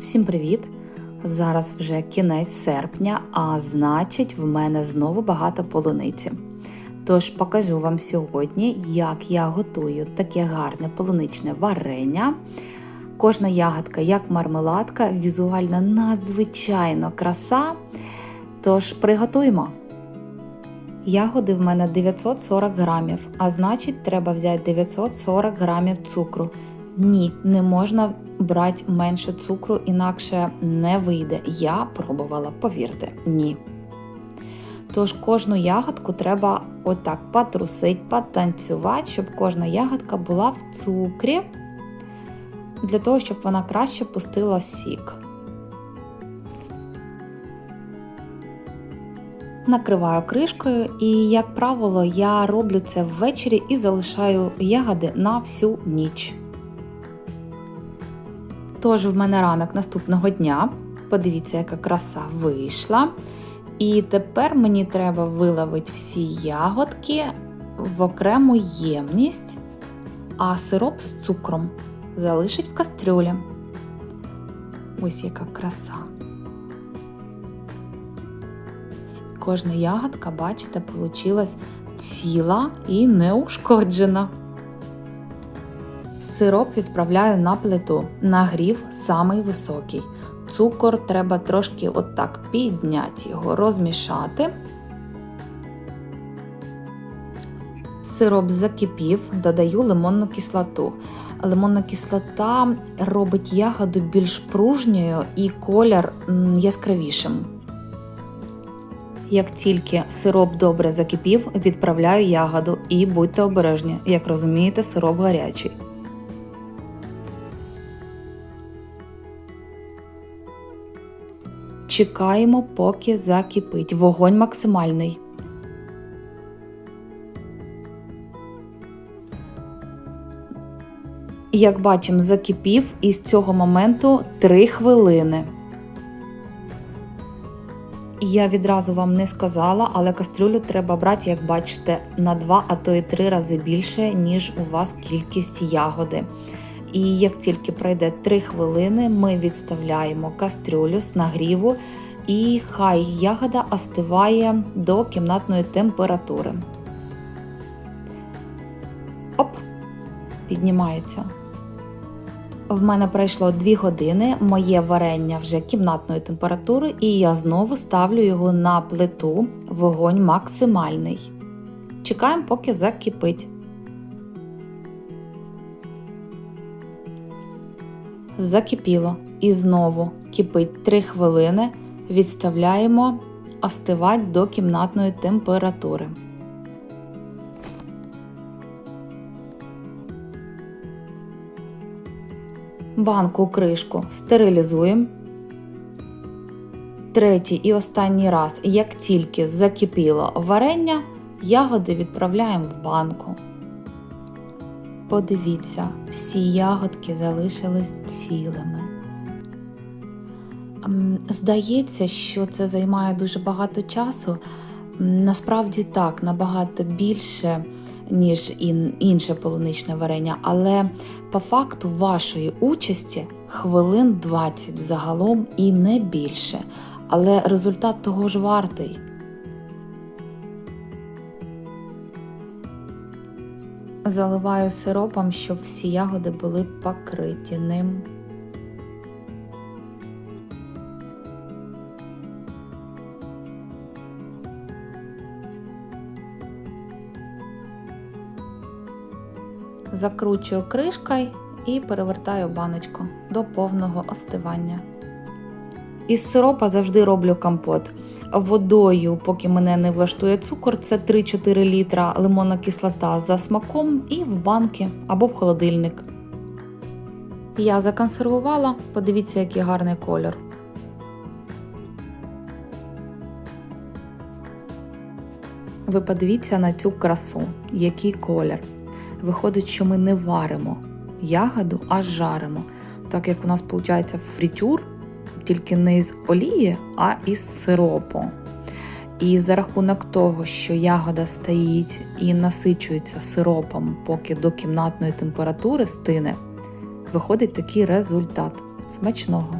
Всім привіт! Зараз вже кінець серпня, а значить, в мене знову багато полуниці. Тож покажу вам сьогодні, як я готую таке гарне полуничне варення. Кожна ягодка, як мармеладка, візуально надзвичайно краса. Тож приготуємо. Ягоди в мене 940 грамів, а значить, треба взяти 940 грамів цукру. Ні, не можна брати менше цукру, інакше не вийде. Я пробувала, повірте, ні. Тож кожну ягодку треба отак потрусить, потанцювати, щоб кожна ягодка була в цукрі, для того, щоб вона краще пустила сік. Накриваю кришкою, і, як правило, я роблю це ввечері і залишаю ягоди на всю ніч. Тож в мене ранок наступного дня. Подивіться, яка краса вийшла. І тепер мені треба виловити всі ягодки в окрему ємність, а сироп з цукром залишить в кастрюлі. Ось яка краса. Кожна ягодка, бачите, получилась ціла і неушкоджена. Сироп відправляю на плиту. Нагрів самий високий. Цукор треба трошки отак підняти його, розмішати. Сироп закипів, додаю лимонну кислоту. Лимонна кислота робить ягоду більш пружньою і колір яскравішим. Як тільки сироп добре закипів, відправляю ягоду і будьте обережні, як розумієте, сироп гарячий. Чекаємо, поки закипить. Вогонь максимальний. Як бачимо, закипів і з цього моменту 3 хвилини. Я відразу вам не сказала, але кастрюлю треба брати, як бачите, на 2, а то і 3 рази більше, ніж у вас кількість ягоди. І як тільки пройде 3 хвилини, ми відставляємо кастрюлю з нагріву, і хай ягода остиває до кімнатної температури. Оп, піднімається. В мене пройшло 2 години, моє варення вже кімнатної температури, і я знову ставлю його на плиту, вогонь максимальний. Чекаємо, поки закипить. Закипіло. І знову кипить 3 хвилини, відставляємо остивати до кімнатної температури. Банку кришку стерилізуємо. Третій і останній раз, як тільки закипіло варення, ягоди відправляємо в банку. Подивіться, всі ягодки залишились цілими. Здається, що це займає дуже багато часу. Насправді так, набагато більше, ніж інше полуничне варення, але по факту вашої участі хвилин 20 взагалом і не більше. Але результат того ж вартий. Заливаю сиропом, щоб всі ягоди були покриті ним. Закручую кришкою і перевертаю баночку до повного остивання. Із сиропа завжди роблю компот. Водою, поки мене не влаштує цукор, це 3-4 літра лимонна кислота за смаком і в банки або в холодильник. Я законсервувала, подивіться, який гарний кольор. Ви подивіться на цю красу, який колір. Виходить, що ми не варимо ягоду, а жаримо. Так як у нас виходить фритюр, тільки не з олії, а із сиропу. І за рахунок того, що ягода стоїть і насичується сиропом, поки до кімнатної температури стине, виходить такий результат смачного.